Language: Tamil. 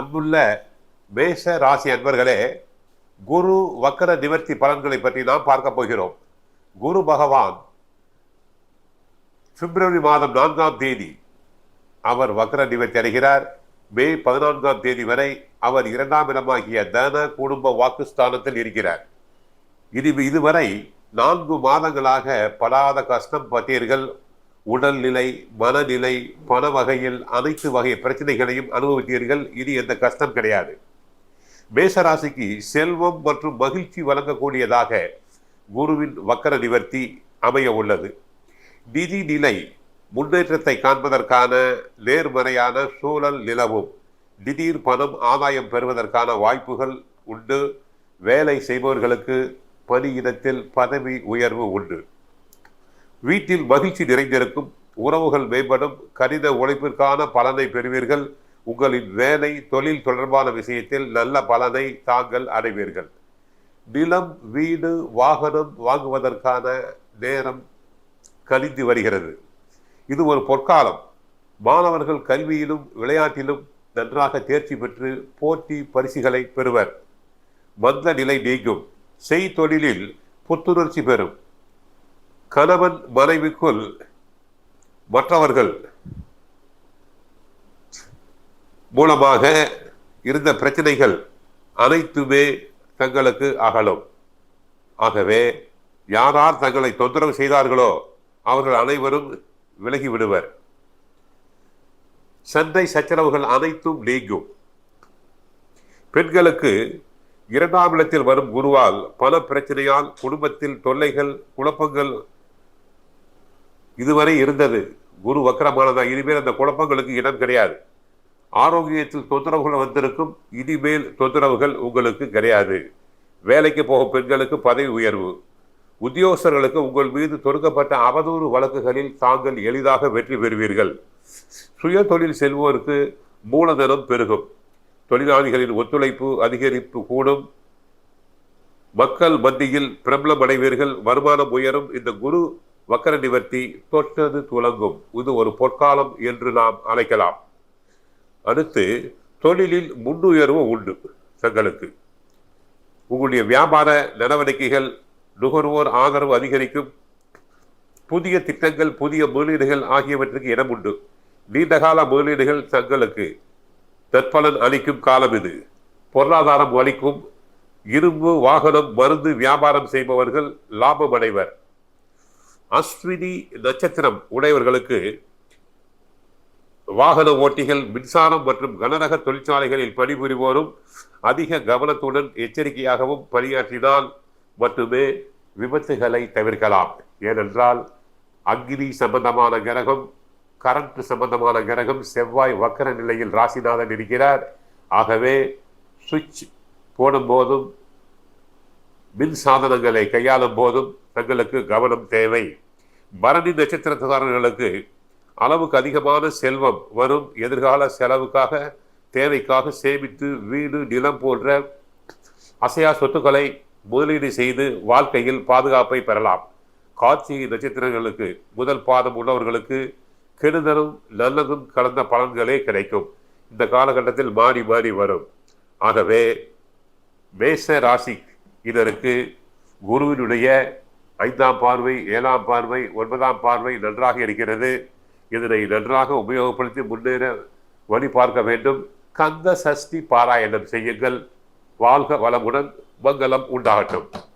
அன்புள்ள மேஷ ராசி அன்பர்களே குரு வக்கர நிவர்த்தி பலன்களை பற்றி நாம் பார்க்க போகிறோம். குரு பகவான் பிப்ரவரி மாதம் நான்காம் தேதி அவர் வக்கர நிவர்த்தி அடைகிறார். மே பதினான்காம் தேதி வரை அவர் இரண்டாம் இடமாகிய தன குடும்ப வாக்குஸ்தானத்தில் இருக்கிறார். இது இதுவரை நான்கு மாதங்களாக படாத கஷ்டம் பட்டீர்கள். உடல்நிலை மனநிலை பண வகையில் அனைத்து வகை பிரச்சனைகளையும் அனுபவித்தீர்கள். இனி எந்த கஷ்டம் கிடையாது. மேசராசிக்கு செல்வம் மற்றும் மகிழ்ச்சி வழங்கக்கூடியதாக குருவின் வக்கர நிவர்த்தி அமைய உள்ளது. நிதி நிலை முன்னேற்றத்தை காண்பதற்கான நேர்மறையான சூழல் நிலவும். திடீர் பணம் ஆதாயம் பெறுவதற்கான வாய்ப்புகள் உண்டு. வேலை செய்பவர்களுக்கு பணியிடத்தில் பதவி உயர்வு உண்டு. வீட்டில் மகிழ்ச்சி நிறைந்திருக்கும் உறவுகள் மேம்படும் கடித உழைப்பிற்கான பலனை பெறுவீர்கள். உங்களின் வேலை தொழில் தொடர்பான விஷயத்தில் நல்ல பலனை தாங்கள் அடைவீர்கள். நிலம் வீடு வாகனம் வாங்குவதற்கான நேரம் கழிந்து வருகிறது. இது ஒரு பொற்காலம். மாணவர்கள் கல்வியிலும் விளையாட்டிலும் நன்றாக தேர்ச்சி பெற்று போட்டி பரிசுகளை பெறுவர். மந்த நிலை நீங்கும். செய்தொழிலில் புத்துணர்ச்சி பெறும். கணவன் மனைவிக்குள் மற்றவர்கள் மூலமாக இருந்த பிரச்சனைகள் அனைத்துமே தங்களுக்கு அகலும். ஆகவே யாரார் தங்களை தொந்தரவு செய்தார்களோ அவர்கள் அனைவரும் விலகி விடுவர். சண்டை சச்சரவுகள் அனைத்தும் நீங்கும். பெண்களுக்கு இரண்டாம் இடத்தில் வரும் குருவால் பல பிரச்சனையால் குடும்பத்தில் தொல்லைகள் குழப்பங்கள் இதுவரை இருந்தது. குரு வக்கரமானதா இனிமேல் அந்த குழப்பங்களுக்கு இடம் கிடையாது. ஆரோக்கியத்தில் தொந்தரவுகள் வந்திருக்கும் இனிமேல் தொந்தரவுகள் உங்களுக்கு கிடையாது. வேலைக்கு போகும் பெண்களுக்கு பதவி உயர்வு. உத்தியோகஸ்தர்களுக்கு உங்கள் மீது தொடுக்கப்பட்ட அவதூறு வழக்குகளில் தாங்கள் எளிதாக வெற்றி பெறுவீர்கள். சுய தொழில் செல்வோருக்கு மூலதனம் பெருகும். தொழிலாளிகளின் ஒத்துழைப்பு அதிகரிப்பு கூடும். மக்கள் மத்தியில் பிரபலம் அடைவீர்கள் வருமானம் உயரும். இந்த குரு வக்கர நிவர்த்தி தொட்டது துலங்கும். இது ஒரு பொற்காலம் என்று நாம் அழைக்கலாம். அடுத்து தொழிலில் முன்னுயர்வு உண்டு தங்களுக்கு. உங்களுடைய வியாபார நடவடிக்கைகள் நுகர்வோர் ஆதரவு அதிகரிக்கும். புதிய திட்டங்கள் புதிய முதலீடுகள் ஆகியவற்றுக்கு இடம் உண்டு. நீண்டகால முதலீடுகள் தங்களுக்கு தற்பலன் அளிக்கும் காலம் இது. பொருளாதாரம் அளிக்கும் இரும்பு வாகனம் மருந்து வியாபாரம் செய்பவர்கள் லாபம் அடைவர் அஸ்வினி நட்சத்திரம் உடையவர்களுக்கு வாகன ஓட்டிகள் மின்சாரம் மற்றும் கனரக தொழிற்சாலைகளில் பணிபுரிவோரும் அதிக கவனத்துடன் எச்சரிக்கையாகவும் பணியாற்றினால் மட்டுமே விபத்துகளை தவிர்க்கலாம். ஏனென்றால் அக்னி சம்பந்தமான கிரகம் கரண்ட் சம்பந்தமான கிரகம் செவ்வாய் வக்கர நிலையில் ராசிநாதன் இருக்கிறார். ஆகவே சுவிட்ச் போடும் போதும் மின் சாதனங்களை கையாளும் போதும் தங்களுக்கு கவனம் தேவை. பரணி நட்சத்திரக்காரர்களுக்கு அளவுக்கு அதிகமான செல்வம் வரும். எதிர்கால செலவுக்காக தேவைக்காக சேமித்து வீடு நிலம் போன்ற அசையா சொத்துக்களை முதலீடு செய்து வாழ்க்கையில் பாதுகாப்பை பெறலாம். காட்சிகை நட்சத்திரங்களுக்கு முதல் பாதம் உள்ளவர்களுக்கு கெடுதலும் நல்லதும் கலந்த பலன்களே கிடைக்கும். இந்த காலகட்டத்தில் மாறி மாறி வரும். ஆகவே மேச ராசி இதற்கு குருவினுடைய ஐந்தாம் பார்வை ஏழாம் பார்வை ஒன்பதாம் பார்வை நன்றாக இருக்கிறது. இதனை நன்றாக உபயோகப்படுத்தி முன்னேற வழி பார்க்க வேண்டும். கந்த சஷ்டி பாராயணம் செய்யுங்கள். வாழ்க வளமுடன் மங்களம் உண்டாகட்டும்.